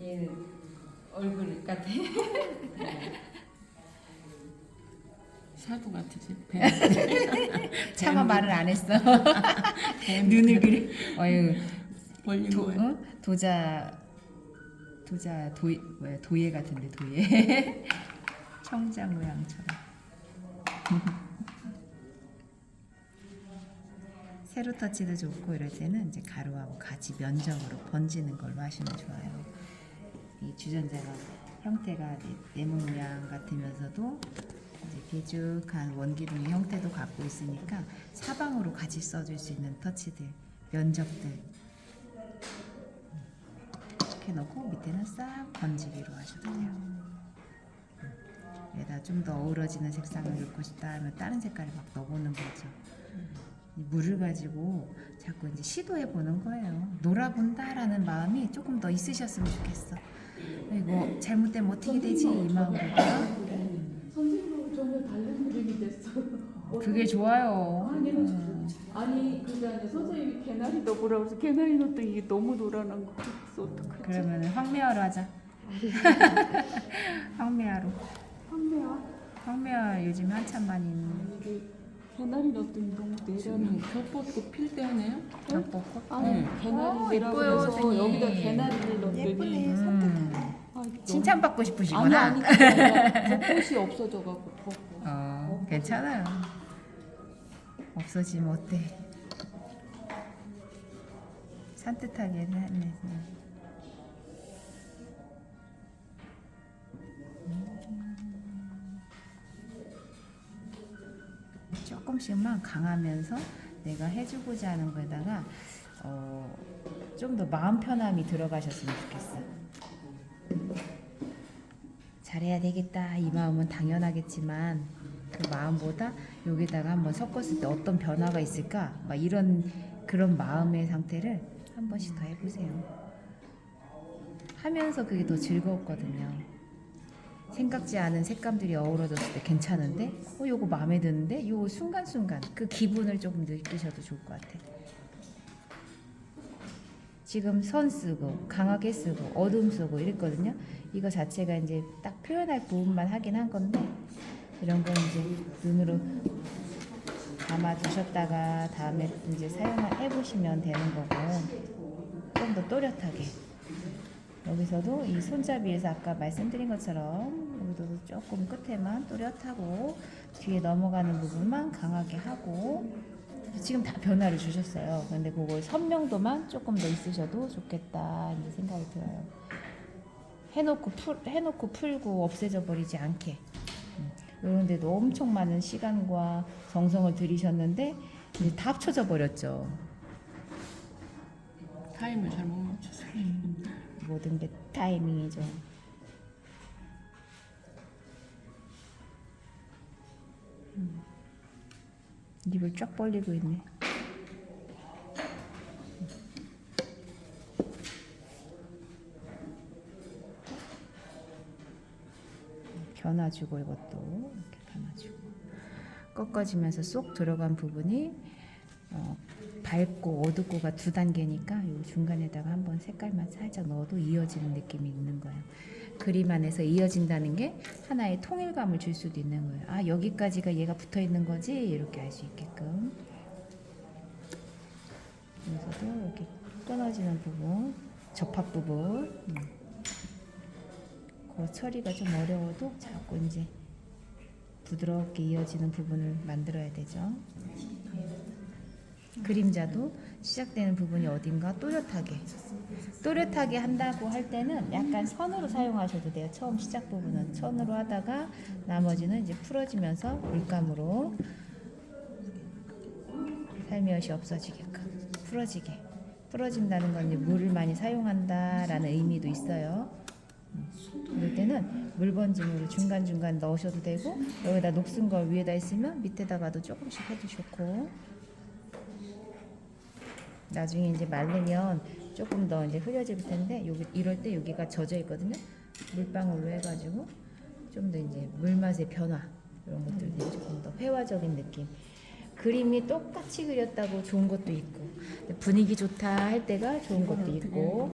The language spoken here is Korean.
얘는 얼굴 같아. 사도 같으지. 차마 말을 안 했어. 눈을 그려. 어유 도. 어? 도자 도자 도 뭐야 도예 같은데 도예. 청자 모양처럼. 세로 터치도 좋고 이럴 때는 이제 가루하고 같이 면적으로 번지는 걸로 하시면 좋아요. 이 주전자가 형태가 네모 모양 같으면서도 길쭉한 원기둥의 형태도 갖고 있으니까 사방으로 같이 써줄 수 있는 터치들, 면적들 이렇게 넣고 밑에는 싹 번지기로 하셔도 돼요. 여기다 좀 더 어우러지는 색상을 넣고 싶다 하면 다른 색깔을 막 넣어보는 거죠. 이 물을 가지고 자꾸 이제 시도해 보는 거예요. 놀아본다라는 마음이 조금 더 있으셨으면 좋겠어. 이거 잘못되면 어떻게 되지 이 마음보다 선생님하고 전혀 다른 그림이 됐어. 그게 좋아요. 아니, 음. 아니 그게 아니라 선생님이 개나리 넣으라고 해서 개나리 넣었더니 이게 너무 노란한 거 그래서 어떡하지? 그러면 황매화로 하자. 황매화로. 황매야 황매화 요즘 한참 많이 있는 이게 개나리 넣었더니 너무 내려는 겹벗고 필때 하네요. 닭볶음. 아니 응. 개나리 이뻐요, 해서 선생님. 여기다 개나리를 넣었더니 음. 아, 너무- 칭찬받고 아니 싶으시구나. 아니 그게 아니라 벚꽃이 없어져갖고 벚꽃 어, 괜찮아요. 없어지면 어때? 산뜻하게 하네. 조금씩만 강하면서 내가 해주고자 하는 거에다가 어, 좀 더 마음 편함이 들어가셨으면 좋겠어. 잘해야 되겠다 이 마음은 당연하겠지만 그 마음보다 여기다가 한번 섞었을 때 어떤 변화가 있을까 막 이런 그런 마음의 상태를 한 번씩 더 해보세요. 하면서 그게 더 즐거웠거든요. 생각지 않은 색감들이 어우러졌을 때 괜찮은데 어 요거 마음에 드는데 요 순간순간 그 기분을 조금 느끼셔도 좋을 것 같아. 지금 선 쓰고 강하게 쓰고 어둠 쓰고 이랬거든요. 이거 자체가 이제 딱 표현할 부분만 하긴 한 건데 이런 건 이제 눈으로 담아 두셨다가 다음에 이제 사용을 해보시면 되는 거고 좀 더 또렷하게 여기서도 이 손잡이에서 아까 말씀드린 것처럼 여기도 조금 끝에만 또렷하고 뒤에 넘어가는 부분만 강하게 하고 지금 다 변화를 주셨어요. 근데 그걸 선명도만 조금 더 있으셔도 좋겠다 이제 생각이 들어요. 해놓고 풀 해놓고 풀고 없애져 버리지 않게. 음, 이런데도 엄청 많은 시간과 정성을 들이셨는데 이제 다 합쳐져 버렸죠. 타임을 잘 못 맞춰서. 모든 게 타이밍이죠. 음. 입을 쫙 벌리고 있네. 변화주고 이것도 이렇게 변화주고 꺾어지면서 쏙 들어간 부분이 어, 밝고 어둡고가 두 단계니까 요 중간에다가 한번 색깔만 살짝 넣어도 이어지는 느낌이 있는 거예요. 그림 안에서 이어진다는 게 하나의 통일감을 줄 수도 있는 거예요. 아 여기까지가 얘가 붙어 있는 거지 이렇게 알 수 있게끔. 여기서도 이렇게 끊어지는 부분, 접합 부분. 음. 그 처리가 좀 어려워도 자꾸 이제 부드럽게 이어지는 부분을 만들어야 되죠. 그림자도 시작되는 부분이 어딘가 또렷하게 또렷하게 한다고 할 때는 약간 선으로 사용하셔도 돼요. 처음 시작 부분은 선으로 하다가 나머지는 이제 풀어지면서 물감으로 살며시 없어지게끔 풀어지게 풀어진다는 건 이제 물을 많이 사용한다라는 의미도 있어요. 그럴 때는 물 번짐으로 중간 중간 넣으셔도 되고 여기다 녹슨 걸 위에다 있으면 밑에다가도 조금씩 해도 좋고 나중에 이제 말리면 조금 더 이제 흐려질 텐데 여기 이럴 때 여기가 젖어 있거든요. 물방울로 해가지고 좀 더 이제 물맛의 변화 이런 것들이 조금 더 회화적인 느낌. 그림이 똑같이 그렸다고 좋은 것도 있고 분위기 좋다 할 때가 좋은 것도 있고